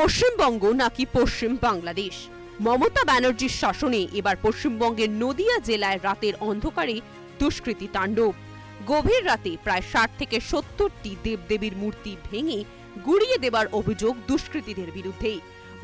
পশ্চিমবঙ্গ নাকি পশ্চিম বাংলাদেশ? মমতা ব্যানার্জির শাসনে এবার পশ্চিমবঙ্গের নদিয়া জেলায় রাতের অন্ধকারে দুষ্কৃতী তাণ্ডব। গভীর রাতে প্রায় ষাট থেকে সত্তরটি দেবদেবীর মূর্তি ভেঙে গুড়িয়ে দেবার অভিযোগ দুষ্কৃতীদের বিরুদ্ধে।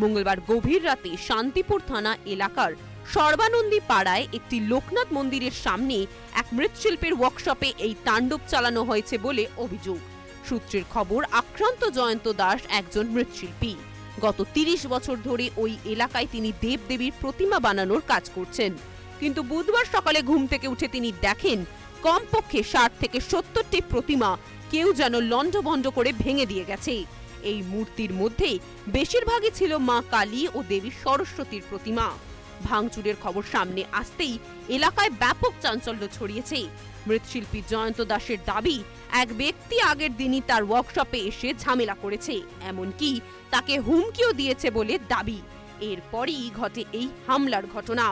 মঙ্গলবার গভীর রাতে শান্তিপুর থানা এলাকার সর্বানন্দী পাড়ায় একটি লোকনাথ মন্দিরের সামনে এক মৃৎশিল্পের ওয়ার্কশপে এই তাণ্ডব চালানো হয়েছে বলে অভিযোগ। সূত্রের খবর, আক্রান্ত জয়ন্ত দাস একজন মৃৎশিল্পী। গত তিরিশ বছর ধরে ওই এলাকায় তিনি দেবদেবীর প্রতিমা বানানোর কাজ করছেন। কিন্তু বুধবার সকালে ঘুম থেকে উঠে তিনি দেখেন, কমপক্ষে ষাট থেকে সত্তরটি প্রতিমা কেউ যেন লণ্ডভণ্ড করে ভেঙে দিয়ে গেছে। এই মূর্তির মধ্যে বেশিরভাগই ছিল মা কালী ও দেবী সরস্বতীর প্রতিমা। ভাঙচুরের খবর সামনে আসতেই এলাকায় ব্যাপক চাঞ্চল্য ছড়িয়েছে। মৃৎশিল্পী জয়ন্ত দাসের দাবি, এক ব্যক্তি আগের দিনই তার ওয়ার্কশপে এসে ঝামেলা করেছে, এমনকি তাকে হুমকিও দিয়েছে বলে দাবি। এরপরই ঘটে এই হামলার ঘটনা।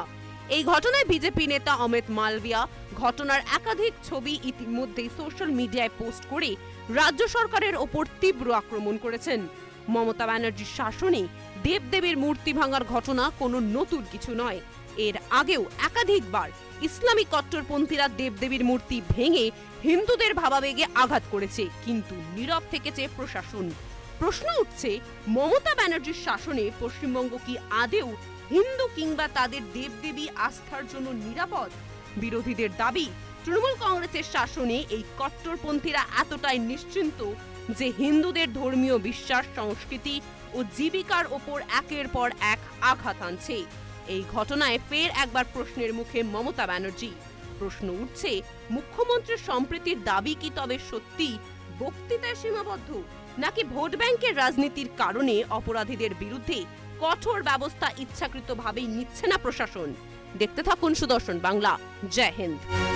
এই ঘটনায় বিজেপি নেতা অমিত মালভিয়া ঘটনার একাধিক ছবি ইতিমধ্যেই সোশ্যাল মিডিয়ায় পোস্ট করে রাজ্য সরকারের ওপর তীব্র আক্রমণ করেছেন। মমতা ব্যানার্জির শাসনে দেবদেবীর মূর্তি ভাঙার ঘটনা কোনো নতুন কিছু নয়। এর আগেও একাধিকবার ইসলামিক কট্টরপন্থীরা দেবদেবীর মূর্তি ভেঙে হিন্দুদের ভাবাবেগে আঘাত করেছে, কিন্তু নীরব থেকেছে প্রশাসন। প্রশ্ন উঠছে, মমতা ব্যানার্জির শাসনে পশ্চিমবঙ্গ কি আদেও হিন্দু কিংবা তাদের দেবদেবী আস্থার জন্য নিরাপদ? বিরোধীদের দাবি, তৃণমূল কংগ্রেসের শাসনে এই কট্টরপন্থীরা এতটাই নিশ্চিন্ত যে হিন্দুদের ধর্মীয় বিশ্বাস, সংস্কৃতি ও জীবিকার ওপর একের পর এক আঘাত আনছে। এই ঘটনায় ফের একবার প্রশ্নের মুখে মমতা ব্যানার্জি। প্রশ্ন উঠছে, মুখ্যমন্ত্রীর সম্প্রীতির দাবি কি তবে সত্যি? বক্তৃতায় সীমাবদ্ধ? নাকি ভোট ব্যাংকের রাজনীতির কারণে অপরাধীদের বিরুদ্ধে কঠোর ব্যবস্থা ইচ্ছাকৃতভাবেই নিচ্ছে না প্রশাসন? দেখতে থাকুন সুদর্শন বাংলা। জয় হিন্দ।